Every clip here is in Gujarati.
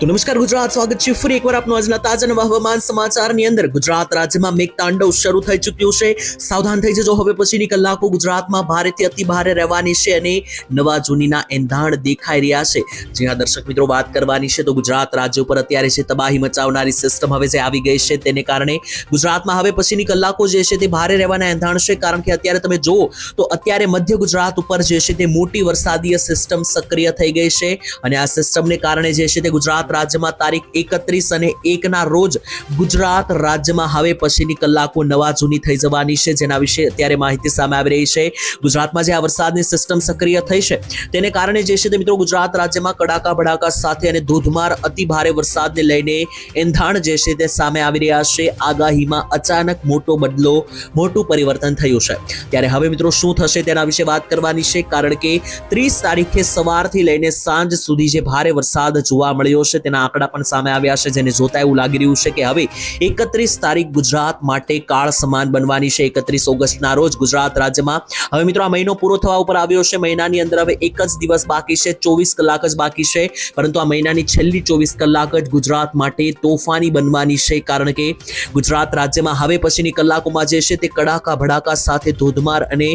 તો નમસ્કાર ગુજરાત, સ્વાગત છે ફરી એકવાર આપનું આજના તાજા નવા હવામાન સમાચારની અંદર. ગુજરાત રાજ્યમાં મેઘતાંડવ શરૂ થઈ ચૂક્યું છે. સાવધાન થઈ જજો. હવે પછીની કલાકો ગુજરાતમાં ભારેથી અતિ ભારે રહેવાની છે અને નવા જૂનીના એંધાણ દેખાઈ રહ્યા છે. જ્યાં દર્શક મિત્રો વાત કરવાની છે તો ગુજરાત રાજ્ય ઉપર અત્યારે છે તબાહી મચાવનારી સિસ્ટમ હવે જે આવી ગઈ છે તેને કારણે ગુજરાતમાં હવે પછીની કલાકો જે છે તે ભારે રહેવાના એંધાણ છે. કારણ કે અત્યારે તમે જુઓ તો અત્યારે મધ્ય ગુજરાત ઉપર જે છે તે મોટી વરસાદીય સિસ્ટમ સક્રિય થઈ ગઈ છે. અને આ સિસ્ટમને કારણે જે છે તે ગુજરાત રાજ્યમાં તારીખ એકત્રીસ અને એકના રોજ ગુજરાત રાજ્યમાં હવે પછીની કલાકો નવા જૂની થઈ જવાની છે, જેના વિશે અત્યારે માહિતી સામે આવી રહી છે. ગુજરાતમાં જે આ વરસાદની સિસ્ટમ સક્રિય થઈ છે, તેને કારણે જે છે તે મિત્રો ગુજરાત રાજ્યમાં કડાકા ભડાકા સાથે અને ધોધમાર અતિ ભારે વરસાદને લઈને એંધાણ જે છે તે સામે આવી રહ્યા છે. આગાહીમાં અચાનક મોટો બદલો, મોટું પરિવર્તન થયું છે. ત્યારે હવે મિત્રો શું થશે તેના વિશે વાત કરવાની છે, કારણ કે ત્રીસ તારીખે સવારથી લઈને સાંજ સુધી જે ભારે વરસાદ જોવા મળ્યો છે તેના આંકડા પણ સામે આવ્યા છે, જેને જોતા એવું લાગી રહ્યું છે કે હવે એકત્રીસ તારીખ ગુજરાત માટે કાળ સમાન બનવાની છે. એકત્રીસ ઓગસ્ટના રોજ ગુજરાત રાજ્યમાં હવે મિત્રો આ મહિનો પૂરો થવા ઉપર આવ્યો છે. મહિનાની અંદર હવે એક જ દિવસ બાકી છે, ચોવીસ કલાક જ બાકી છે. પરંતુ આ મહિનાની છેલ્લી ચોવીસ કલાક જ ગુજરાત માટે તોફાની બનવાની છે, કારણ કે ગુજરાત રાજ્યમાં હવે પછીની કલાકોમાં જે છે તે કડાકા ભડાકા સાથે ધોધમાર અને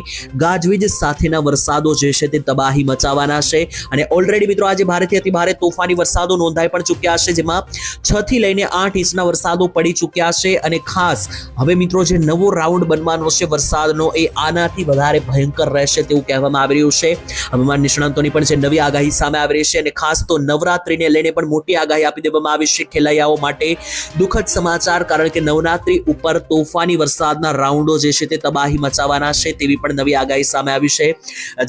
ગાજવીજ સાથેના વરસાદો જે છે તે તબાહી મચાવવાના છે. અને ઓલરેડી મિત્રો આજે ભારેથી અતિ ભારે તોફાની વરસાદો નોંધાઈ પણ ચૂક્યા છે જેમાં છ થી લઈને આઠ ઇંચના વરસાદો પડી ચૂક્યા છે અને ખાસ, હવે મિત્રો, જે નવો રાઉન્ડ બનવાનો છે વરસાદનો, એ આનાથી વધારે ભયંકર રહેશે તેવું કહેવામાં આવી રહ્યું છે. હવામાન નિષ્ણાંતોની પણ જે નવી આગાહી સામે આવી રહી છે અને ખાસ તો નવરાત્રીને લઈને પણ મોટી આગાહી આપી દેવામાં આવી છે ખેલૈયાઓ માટે. દુઃખદ સમાચાર, કારણ કે નવરાત્રી ઉપર તોફાની વરસાદના રાઉન્ડો જે છે તે તબાહી મચાવવાના છે તેવી પણ નવી આગાહી સામે આવી છે.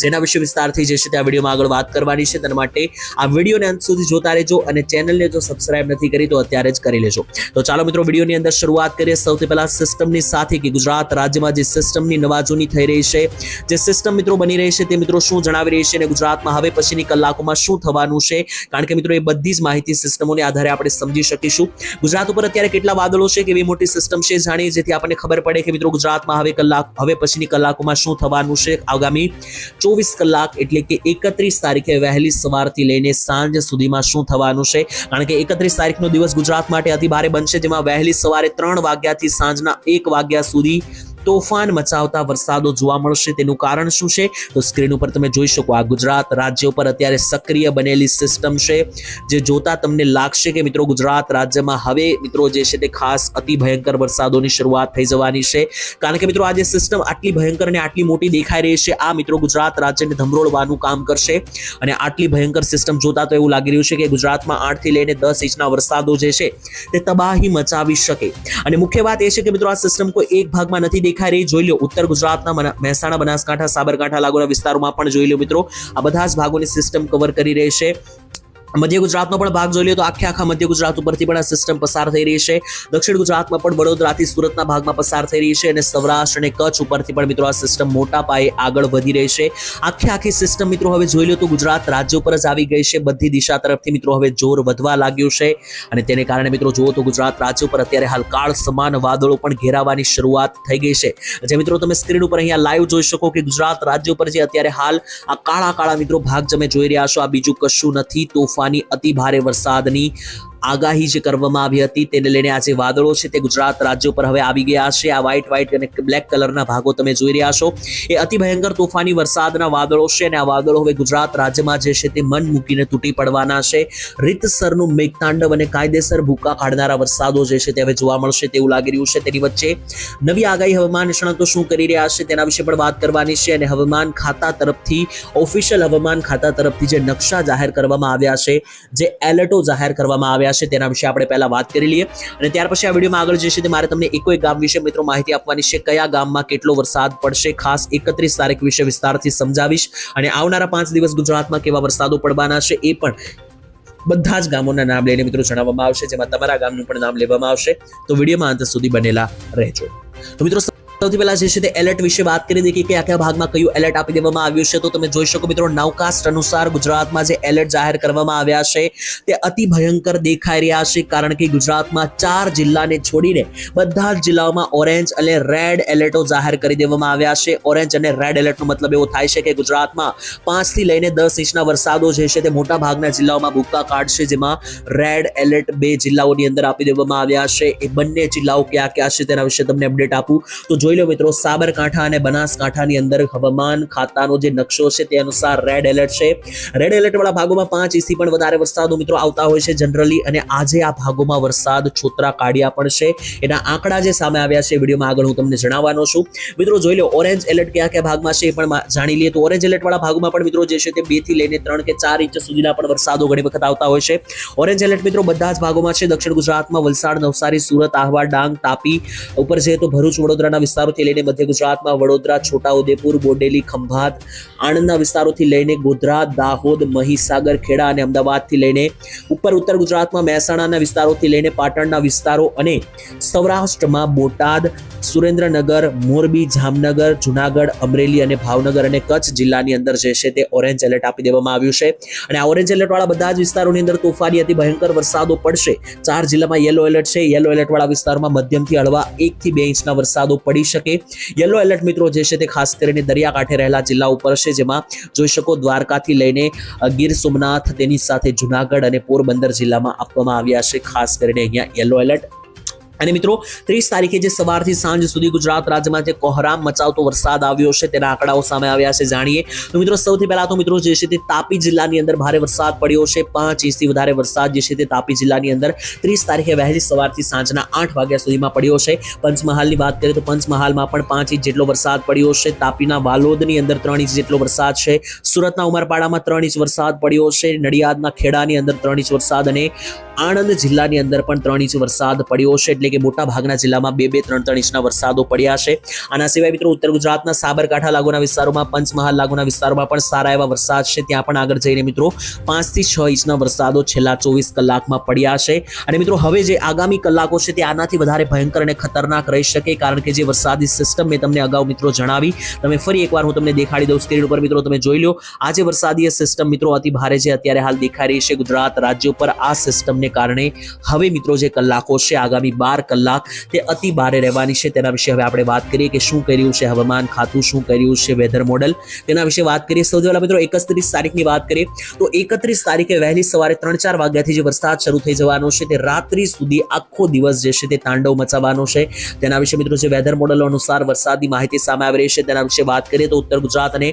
જેના વિશે વિસ્તારથી જે છે તે આ વિડીયોમાં આગળ વાત કરવાની છે. તેના માટે આ વિડીયોને અંત સુધી જોતા રહેજો અને ચેનલને જો સબસ્ક્રાઇબ નથી કરી, તો અત્યારે જ કરી લેજો. તો ચાલો મિત્રો, વિડીયોની અંદર શરૂઆત કરીએ. સૌથી પહેલા સિસ્ટમની સાથે કે ગુજરાત રાજ્યમાં જે સિસ્ટમની નવાજૂની થઈ રહી છે, જે સિસ્ટમ મિત્રો બની રહી છે તે મિત્રો શું જણાવી રહી છે અને ગુજરાતમાં હવે પછીની કલાકોમાં શું થવાનું છે? કારણ કે મિત્રો, એ બધી જ માહિતી સિસ્ટમોને આધારે આપણે સમજી શકીશું. ગુજરાત ઉપર અત્યારે કેટલા વાદળો છે કેવી મોટી સિસ્ટમ છે જાણીએ જેથી આપણને ખબર પડે કે મિત્રો, ગુજરાતમાં હવે કલાક, હવે પછીની કલાકોમાં શું થવાનું છે? આગામી ચોવીસ કલાક એટલે કે એકત્રીસ તારીખે વહેલી સવારથી લઈને સાંજ સુધીમાં શું થવાનું છે? કારણ કે એકત્રીસ તારીખનો દિવસ ગુજરાત માટે અતિ ભારે બનશે, જેમાં વહેલી સવારે ત્રણ વાગ્યાથી સાંજના એક વાગ્યા સુધી તોફાન મચાવતા વરસાદો જોવા મળશે. તેનું કારણ શું છે? તો સ્ક્રીન ઉપર તમે જોઈ શકો આ ગુજરાત રાજ્ય ઉપર અત્યારે સક્રિય બનેલી સિસ્ટમ છે, જે જોતા તમને લાગશે કે મિત્રો ગુજરાત રાજ્યમાં હવે મિત્રો જે છે તે ખાસ અતિ ભયંકર વરસાદોની શરૂઆત થઈ જવાની છે. કારણ કે મિત્રો આ જે સિસ્ટમ આટલી ભયંકર અને આટલી મોટી દેખાઈ રહી છે, આ મિત્રો ગુજરાત રાજ્યને ધમરોળવાનું કામ કરશે. અને આટલી ભયંકર સિસ્ટમ જોતા તો એવું લાગી રહ્યું છે કે ગુજરાતમાં આઠથી લઈને દસ ઇંચના વરસાદો જે છે તે તબાહી મચાવી શકે. અને મુખ્ય વાત એ છે કે મિત્રો આ સિસ્ટમ કોઈ એક ભાગમાં નથી દેખાઈ જોઈ લો ઉત્તર ગુજરાતના મહેસાણા, બનાસકાંઠા, સાબરકાંઠા લાગુના વિસ્તારોમાં પણ જોઈ લો મિત્રો, આ બધા જ ભાગોની સિસ્ટમ કવર કરી રહી છે. મધ્ય ગુજરાતનો પણ ભાગ જોઈ લો તો આખે આખા મધ્ય ગુજરાત ઉપરથી પણ આ સિસ્ટમ પસાર થઈ રહી છે. દક્ષિણ ગુજરાતમાં પણ વડોદરાથી સુરતના ભાગમાં પસાર થઈ રહી છે અને સૌરાષ્ટ્ર અને કચ્છ ઉપરથી પણ મિત્રો આ સિસ્ટમ મોટા પાયે આગળ વધી રહી છે. આખે આખી સિસ્ટમ મિત્રો હવે જોઈ લો તો ગુજરાત રાજ્ય ઉપર જ આવી ગઈ છે. બધી દિશા તરફથી મિત્રો હવે જોર વધવા લાગ્યું છે અને તેને કારણે મિત્રો જુઓ તો ગુજરાત રાજ્ય ઉપર અત્યારે હાલ કાળ સમાન વાદળો પણ ઘેરાવાની શરૂઆત થઈ ગઈ છે. જે મિત્રો તમે સ્ક્રીન ઉપર અહીંયા લાઈવ જોઈ શકો કે ગુજરાત રાજ્ય ઉપર જે અત્યારે હાલ આ કાળા કાળા મિત્રો ભાગ તમે જોઈ રહ્યા છો. આ બીજું કશું નથી. તોફાની અતિ ભારે વરસાદની આગાહી જે કરવામાં આવી હતી તેને લઈને આ જે વાદળો છે તે ગુજરાત રાજ્ય ઉપર હવે આવી ગયા છે. આ વ્હાઇટ વ્હાઇટ અને બ્લેક કલરના ભાગો તમે જોઈ રહ્યા છો. એ અતિ ભયંકર તોફાની વરસાદના વાદળો છે અને આ વાદળો હવે ગુજરાત રાજ્યમાં જે છે તે મન મૂકીને તૂટી પડવાના છે. રીતસરનું મેઘતાંડવ અને કાયદેસર ભૂકા કાઢનારા વરસાદો જે છે તે હવે જોવા મળશે તેવું લાગી રહ્યું છે. તેની વચ્ચે નવી આગાહી હવામાન નિષ્ણાતો શું કરી રહ્યા છે તેના વિશે પણ વાત કરવાની છે અને હવામાન ખાતા તરફથી ઓફિશિયલ હવામાન ખાતા તરફથી જે નકશા જાહેર કરવામાં આવ્યા છે, જે એલર્ટો જાહેર કરવામાં આવ્યા છે તેના વિશે આપણે પહેલા વાત કરી લઈએ. અને ત્યાર પછી આ વિડીયોમાં આગળ જે મારે તમને એકો એક ગામ વિશે મિત્રો માહિતી આપવાની છે. કયા ગામમાં કેટલો વરસાદ પડશે? ખાસ એકત્રીસ તારીખ વિશે વિસ્તારથી સમજાવીશ. અને આવનારા પાંચ દિવસ ગુજરાતમાં કેવા વરસાદો પડવાના છે એ પણ બધા જ ગામોના નામ લઈને મિત્રો જણાવવામાં આવશે. જેમાં તમારા ગામનું પણ નામ લેવામાં આવશે. તો વિડીયોમાં અંત સુધી બનેલા રહેજો. તો મિત્રો સૌથી પહેલા જે છે તે એલર્ટ વિશે વાત કરી. દઈએ કે કયા ભાગમાં કયું એલર્ટ આપી દેવામાં આવ્યું છે તો તમે જોઈ શકો મિત્રો નવકાસ્ટ અનુસાર ગુજરાતમાં જે એલર્ટ જાહેર કરવામાં આવ્યા છે તે અતિ ભયંકર દેખાઈ રહ્યા છે કારણ કે ગુજરાતમાં ચાર જિલ્લાને છોડીને બધા જ જિલ્લાઓમાં ઓરેન્જ અને રેડ એલર્ટો જાહેર કરી દેવામાં આવ્યા છે. ઓરેન્જ અને રેડ એલર્ટનો મતલબ એવો થાય છે કે ગુજરાતમાં પાંચથી લઈને દસ ઇંચના વરસાદો જે છે તે મોટા ભાગના જિલ્લાઓમાં ભૂક્કા કાઢશે, જેમાં રેડ એલર્ટ બે જિલ્લાઓની અંદર આપી દેવામાં આવ્યા છે. એ બંને જિલ્લાઓ ક્યાં ક્યાં છે તેના વિશે તમને અપડેટ આપું. તો જોઈ લો મિત્રો, સાબરકાંઠા અને બનાસકાંઠાની અંદર હવામાન ખાતાનો જે નકશો છે તે અનુસાર રેડ એલર્ટ છે. રેડ એલર્ટવાળા ભાગોમાં પાંચ ઇસી પણ વધારે વરસાદો મિત્રો આવતા હોય છે જનરલી અને આજે આ ભાગોમાં વરસાદ છોતરા કાઢ્યા પણ છે. એના આંકડા જે સામે આવ્યા છે વિડીયોમાં આગળ હું તમને જણાવવાનો છું. મિત્રો જોઈ લો ઓરેન્જ એલર્ટ કયા કયા ભાગમાં છે એ પણ જાણી લઈએ તો ઓરેન્જ એલર્ટ વાળા ભાગમાં પણ મિત્રો જે છે તે બેથી લઈને ત્રણ કે ચાર ઇંચ સુધીના પણ વરસાદો ઘણી વખત આવતા હોય છે. ઓરેન્જ એલર્ટ મિત્રો બધા જ ભાગોમાં છે. દક્ષિણ ગુજરાતમાં વલસાડ, નવસારી, સુરત, આહવા, ડાંગ, તાપી, ઉપર જઈએ તો ભરૂચ, વડોદરાના વિસ્તારોથી લઈને મધ્ય ગુજરાતમાં વડોદરા, છોટાઉદેપુર, બોડેલી, ખંભાત, આણંદના વિસ્તારોથી લઈને ગોધરા, દાહોદ, મહીસાગર, ખેડા અને અમદાવાદથી લઈને ઉપર ઉત્તર ગુજરાતમાં મહેસાણાના વિસ્તારોથી લઈને પાટણના વિસ્તારો અને સૌરાષ્ટ્રમાં બોટાદ સુરેન્દ્રનગર, મોરબી, જામનગર, જુનાગઢ, અમરેલી અને ભાવનગર અને કચ્છ જિલ્લાની અંદર જે છે તે ઓરેન્જ એલર્ટ આપી દેવામાં આવ્યું છે. અને આ ઓરેન્જ એલર્ટ વાળા બધા જ વિસ્તારોની અંદર તોફાની અતિ ભયંકર વરસાદો પડશે. ચાર જિલ્લામાં યેલો એલર્ટ છે. યલો એલર્ટ વાળા વિસ્તારમાં મધ્યમથી હળવા એકથી બે ઇંચના વરસાદો પડી શકે. યલો એલર્ટ મિત્રો જે છે તે ખાસ કરીને દરિયાકાંઠે રહેલા જિલ્લા ઉપર છે, જેમાં જોઈ શકો દ્વારકાથી લઈને ગીર સોમનાથ તેની સાથે જુનાગઢ અને પોરબંદર જિલ્લામાં આપવામાં આવ્યા છે. ખાસ કરીને અહીંયા યેલો એલર્ટ. અને મિત્રો, ત્રીસ તારીખે જે સવારથી સાંજ સુધી ગુજરાત રાજ્યમાં જે કોહરામ મચાવતો વરસાદ આવ્યો છે, તેના આંકડાઓ સામે આવ્યા છે, જાણીએ. તો મિત્રો, સૌથી પહેલા તો મિત્રો, જે છે તે તાપી જિલ્લાની અંદર ભારે વરસાદ પડ્યો છે. પાંચ ઇંચથી વધારે વરસાદ જે છે તે તાપી જિલ્લાની અંદર ત્રીસ તારીખે વહેલી સવારથી સાંજના આઠ વાગ્યા સુધીમાં પડ્યો છે. પંચમહાલની વાત કરીએ તો પંચમહાલમાં પણ પાંચ ઇંચ જેટલો વરસાદ પડ્યો છે. તાપીના વાલોદની અંદર ત્રણ ઇંચ જેટલો વરસાદ છે. સુરતના ઉમરપાડામાં ત્રણ ઇંચ વરસાદ પડ્યો છે. નડિયાદના ખેડાની અંદર ત્રણ ઇંચ વરસાદ અને આણંદ જિલ્લાની અંદર પણ ત્રણ ઇંચ વરસાદ પડ્યો છે. એટલે કે મોટા જિલ્લામાં બે બે ત્રણ ત્રણ ઇંચના વરસાદો પડ્યા છે. આના સિવાય મિત્રો ઉત્તર ગુજરાતના સાબરકાંઠા લાગુના વિસ્તારોમાં, પંચમહાલ લાગુના વિસ્તારોમાં પણ સારા એવા વરસાદ છે. ત્યાં પણ આગળ જઈને મિત્રો પાંચથી છ ઇંચના વરસાદો છેલ્લા ચોવીસ કલાકમાં પડ્યા છે. અને મિત્રો હવે જે આગામી કલાકો છે તે આનાથી વધારે ભયંકર અને ખતરનાક રહી શકે, કારણ કે જે વરસાદી સિસ્ટમ મેં તમને અગાઉ મિત્રો જણાવી. તમે ફરી એકવાર હું તમને દેખાડી દઉં સ્ક્રીન ઉપર મિત્રો તમે જોઈ લો. આ જે વરસાદી સિસ્ટમ મિત્રો અતિ ભારે છે અત્યારે હાલ દેખાઈ રહી છે ગુજરાત રાજ્ય ઉપર આ સિસ્ટમને કારણે. હવે મિત્રો જે કલાકો છે આગામી બાર કલાક તે અતિ ભારે રહેવાની છે. તેના વિશે હવે આપણે વાત કરીએ કે શું કર્યું છે હવામાન ખાતું, શું કર્યું છે વેધર મોડલ તેના વિશે વાત કરીએ. સૌથી પહેલાં મિત્રો એકત્રીસ તારીખની વાત કરીએ તો એકત્રીસ તારીખે વહેલી સવારે ત્રણ ચાર વાગ્યાથી જે વરસાદ શરૂ થઈ જવાનો છે તે રાત્રિ સુધી આખો દિવસ જે છે તે તાંડવ મચાવવાનો છે. તેના વિશે મિત્રો જે વેધર મોડલ અનુસાર વરસાદની માહિતી સામે આવી રહી છે. તેના વિશે વાત કરીએ તો ઉત્તર ગુજરાત અને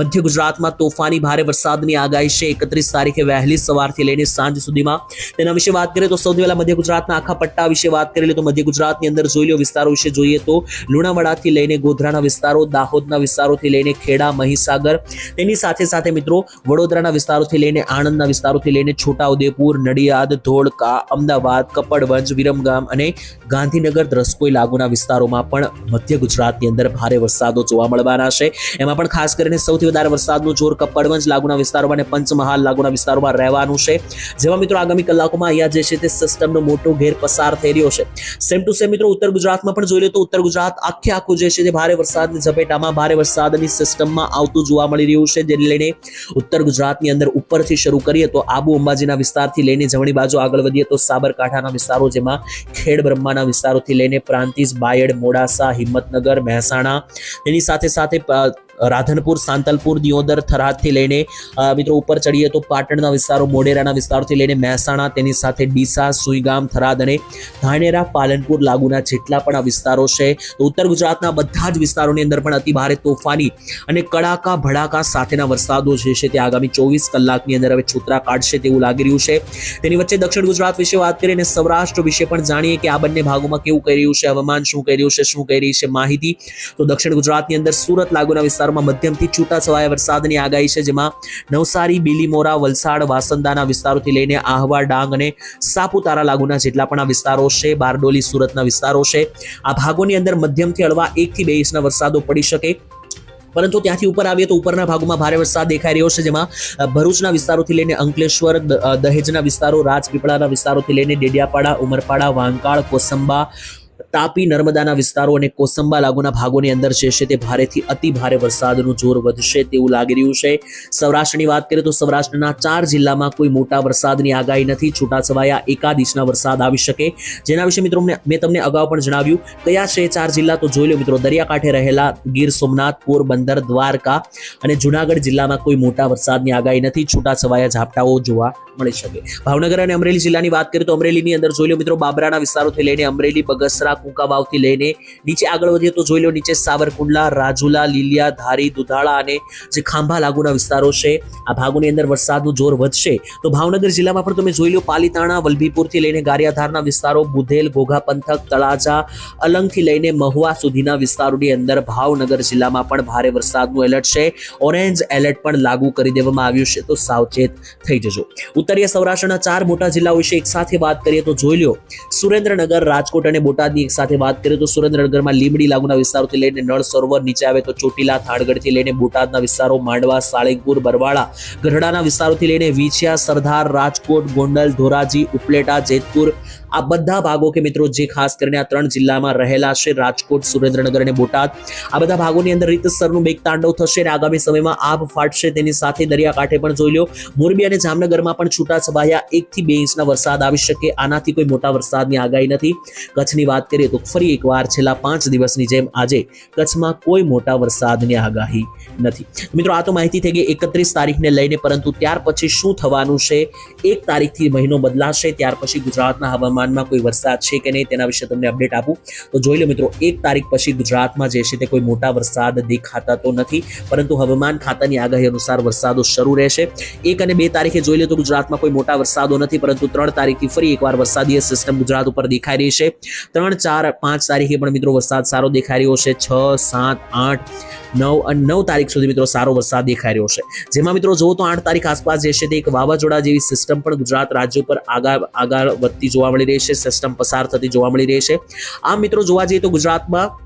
મધ્ય ગુજરાતમાં તોફાની ભારે વરસાદની આગાહી છે. એકત્રીસ તારીખે વહેલી સવારથી લઈને સાંજ સુધીમાં તેના વિશે વાત કરીએ તો સૌથી પહેલા મધ્ય ગુજરાતના આખા પટ્ટા વિશે વાત કરી લે તો મધ્ય ગુજરાતની અંદર જોઈ લો વિસ્તારો વિશે જોઈએ તો લુણાવાડાથી લઈને ગોધરાના વિસ્તારો, દાહોદના વિસ્તારોથી લઈને ખેડા, મહીસાગર, તેની સાથે સાથે મિત્રો વડોદરાના વિસ્તારોથી લઈને આણંદના વિસ્તારોથી લઈને છોટાઉદેપુર, નડિયાદ, ધોળકા, અમદાવાદ, કપડવંજ, વિરમગામ અને ગાંધીનગર દ્રસ્કોઈ લાગુના વિસ્તારોમાં પણ મધ્ય ગુજરાતની અંદર ભારે વરસાદો જોવા મળવાના છે. એમાં પણ ખાસ કરીને સૌથી વધારે વરસાદનું જોર કપડવંજ લાગુના વિસ્તારોમાં અને પંચમહાલ લાગુના વિસ્તારોમાં રહેવાનું છે. જેમાં મિત્રો આગામી કલાકોમાં અહીંયા જે છે તે સિસ્ટમનો મોટો ઘેર પસાર થઈ રહ્યો છે. સેમ ટુ સેમ મિત્રો, ઉત્તર ગુજરાતમાં પણ જોઈ લો તો ઉત્તર ગુજરાત આખે આખું જે છે તે ભારે વરસાદની ઝપેટામાં, ભારે વરસાદની સિસ્ટમમાં આવતું જોવા મળી રહ્યું છે, જેને લઈને ઉત્તર ગુજરાતની અંદર ઉપરથી શરૂ કરીએ તો આબુ અંબાજીના વિસ્તારથી લઈને જમણી બાજુ આગળ વધીએ તો સાબરકાંઠાના વિસ્તારો જેમાં ખેડ બ્રહ્માના વિસ્તારોથી લઈને પ્રાંતિજ, બાયડ, મોડાસા, હિંમતનગર, મહેસાણા, એની સાથે સાથે રાધનપુર, સાંતલપુર, દિયોદર, થરાદથી લઈને મિત્રો ઉપર ચડીએ તો પાટણના વિસ્તારો, મોઢેરાના વિસ્તારોથી લઈને મહેસાણા, તેની સાથે ડીસા, સુઈગામ, થરાદ અને ધાનેરા, પાલનપુર લાગુના જેટલા પણ આ વિસ્તારો છે, તો ઉત્તર ગુજરાતના બધા જ વિસ્તારોની અંદર પણ અતિ ભારે તોફાની અને કડાકા, ભડાકા સાથેના વરસાદો જે છે તે આગામી ચોવીસ કલાકની અંદર હવે છૂતરા કાઢશે તેવું લાગી રહ્યું છે. તેની વચ્ચે દક્ષિણ ગુજરાત વિશે વાત કરીએ અને સૌરાષ્ટ્ર વિશે પણ જાણીએ કે આ બંને ભાગોમાં કેવું કહી રહ્યું છે, હવામાન શું કહી રહ્યું છે, શું કહી રહી છે માહિતી. તો દક્ષિણ ગુજરાતની અંદર સુરત લાગુના વિસ્તારોમાં મધ્યમથી છૂટાછવાયા વરસાદની આગાહી છે, જેમાં નવસારી, બીલીમોરા, વલસાડ, વાસંદાના વિસ્તારોથી લઈને આહવા, ડાંગ અને સાપુતારા લાગુના જેટલા પણ આ વિસ્તારો છે, બારડોલી, સુરતના વિસ્તારો છે, આ ભાગોની અંદર મધ્યમથી હળવા એકથી બે ઇંચના વરસાદો પડી શકે. પરંતુ ત્યાંથી ઉપર આવીએ તો ઉપરના ભાગોમાં ભારે વરસાદ દેખાઈ રહ્યો છે, જેમાં ભરૂચના વિસ્તારોથી લઈને અંકલેશ્વર દહેજના વિસ્તારો, રાજપીપળાના વિસ્તારોથી લઈને ડેડિયાપાડા, ઉમરપાડા, વાંકાળ, કોસંબા તાપી, નર્મદાના વિસ્તારો અને કોસંબા લાગુના ભાગોની અંદર જે છે તે ભારેથી અતિ ભારે વરસાદનું જોર વધશે તેવું લાગી રહ્યું છે. સૌરાષ્ટ્રની વાત કરીએ તો સૌરાષ્ટ્રના ચાર જિલ્લામાં કોઈ મોટા વરસાદની આગાહી નથી. છૂટાછવાયા એકાદ ઇંચના વરસાદ આવી શકે. જેના વિશે મિત્રો મેં તમને અગાઉ પણ જણાવ્યું કયા છે ચાર જિલ્લા તો જોઈ લો મિત્રો. દરિયાકાંઠે રહેલા ગીર સોમનાથ પોરબંદર દ્વારકા અને જુનાગઢ જિલ્લામાં કોઈ મોટા વરસાદની આગાહી નથી. છૂટાછવાયા ઝાપટાઓ જોવા મળી શકે. ભાવનગર અને અમરેલી જિલ્લાની વાત કરીએ તો અમરેલીની અંદર જોઈ લો મિત્રો, બાબરાના વિસ્તારોથી લઈને અમરેલી, બગસરા કુંકાવાવથી લઈને નીચે આગળ વધીએ તો જોઈ લો નીચે સાવરકુંડલા, રાજુલા, લીલિયા, ધારી, દુધાળા અને જે ખાંભા લાગુના વિસ્તારો છે, આ ભાગોની અંદર વરસાદનું જોર વધશે. તો ભાવનગર જિલ્લામાં પણ તમે જોઈ લો પાલીતાણા, વલભીપુરથી લઈને ગારિયાધારના વિસ્તારો, બુધેલ, ઘોઘા પંથક, તળાજા, અલંગથી લઈને મહુવા સુધીના વિસ્તારોની અંદર ભાવનગર જિલ્લામાં પણ ભારે વરસાદનું એલર્ટ છે. ઓરેન્જ એલર્ટ પણ લાગુ કરી દેવામાં આવ્યું છે. તો સાવચેત થઈ જજો. ઉત્તરીય સૌરાષ્ટ્રના ચાર મોટા જિલ્લાઓ વિશે એક સાથે વાત કરીએ તો જોઈ લો સુરેન્દ્રનગર, રાજકોટ અને બોટાદની સાથે વાત કરીએ તો સુરેન્દ્રનગરમાં લીંબડી લાગુના વિસ્તારોથી લઈને નળ સરોવર નીચે આવે તો ચોટીલા થાણગઢથી લઈને બોટાદના વિસ્તારો, માંડવા, સાળંગપુર, બરવાળા, ગઢડાના વિસ્તારોથી લઈને વિછિયા, સરદાર, રાજકોટ, ગોંડલ, ધોરાજી, ઉપલેટા, જેતપુર આ બધા ભાગો કે મિત્રો જે ખાસ કરીને આ ત્રણ જિલ્લામાં રહેલા છે, રાજકોટ, સુરેન્દ્રનગર અને બોટાદ, આ બધા ભાગોની અંદર રીતસરનું મેઘતાંડવ થશે અને આગામી સમયમાં આભ ફાટશે તેની સાથે દરિયાકાંઠે પણ જોઈ લો મોરબી અને જામનગરમાં પણ છૂટાછવાયા એક થી બે ઇંચના વરસાદ આવી શકે. આનાથી કોઈ મોટા વરસાદની આગાહી નથી. કચ્છની વાત કરીએ તો ફરી એકવાર છેલ્લા પાંચ દિવસની જેમ આજે કચ્છમાં કોઈ મોટા વરસાદની આગાહી નથી. મિત્રો, આ તો માહિતી થઈ ગઈ એકત્રીસ તારીખને લઈને, પરંતુ ત્યાર પછી શું થવાનું છે? એક તારીખથી મહિનો બદલાશે, ત્યાર પછી ગુજરાતના હવામાનમાં કોઈ વરસાદ છે કે નહીં તેના વિશે તમને અપડેટ આપું. તો જોઈ લો મિત્રો, એક તારીખ પછી ગુજરાતમાં જે છે તે કોઈ મોટા વરસાદ દેખાતા તો નથી, પરંતુ હવામાન ખાતાની આગાહી અનુસાર વરસાદો શરૂ રહેશે. એક અને બે તારીખે જોઈ લો તો ગુજરાતમાં કોઈ મોટા વરસાદો નથી, પરંતુ ત્રણ તારીખથી ફરી એકવાર વરસાદીય સિસ્ટમ ગુજરાત ઉપર દેખાઈ રહી છે. ત્રણ, ચાર, પાંચ તારીખે પણ મિત્રો વરસાદ સારો દેખાઈ રહ્યો છે. છ, સાત, આઠ નવ અને નવ તારીખ સુધી મિત્રો સારો વરસાદ દેખાઈ રહ્યો છે. જેમાં મિત્રો જુઓ તો આઠ તારીખ આસપાસ જે છે તે એક વાવાઝોડા જેવી સિસ્ટમ પણ ગુજરાત રાજ્ય પર આગળ આગળ વધતી જોવા મળી રહી છે. સિસ્ટમ પસાર થતી જોવા મળી રહી છે. આમ મિત્રો જોવા જઈએ તો ગુજરાતમાં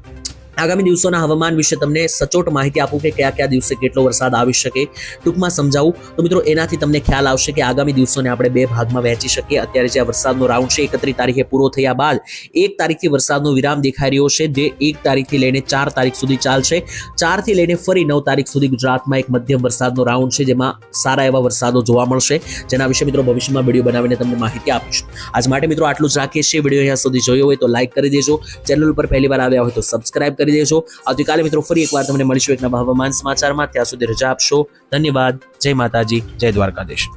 આગામી દિવસોના હવામાન વિશે તમને સચોટ માહિતી આપું કે કયા કયા દિવસે કેટલો વરસાદ આવી શકે, ટૂંકમાં સમજાવું. તો મિત્રો, એનાથી તમને ખ્યાલ આવશે કે આગામી દિવસોને આપણે બે ભાગમાં વહેંચી શકીએ. અત્યારે જે વરસાદનો રાઉન્ડ છે, એકત્રીસ તારીખે પૂરો થયા બાદ, એક તારીખથી વરસાદનો વિરામ દેખાઈ રહ્યો છે, જે એક તારીખથી લઈને ચાર તારીખ સુધી ચાલશે. ચારથી લઈને ફરી નવ તારીખ સુધી ગુજરાતમાં એક મધ્યમ વરસાદનો રાઉન્ડ છે, જેમાં સારા એવા વરસાદો જોવા મળશે. જેના વિશે મિત્રો ભવિષ્યમાં વીડિયો બનાવીને તમને માહિતી આપીશું. આજ માટે મિત્રો આટલું જ રાખીએ છીએ. વીડિયો અહીંયા સુધી જોયો હોય તો લાઈક કરી દેજો. ચેનલ ઉપર પહેલી વાર આવ્યા હોય તો સબસ્ક્રાઇબ કરી દેજો. આવતીકાલે મિત્રો ફરી એકવાર તમને મળીશું એક નવા હવામાન સમાચારમાં. ત્યાં સુધી રજા આપશો. ધન્યવાદ. જય માતાજી. જય દ્વારકાધીશ.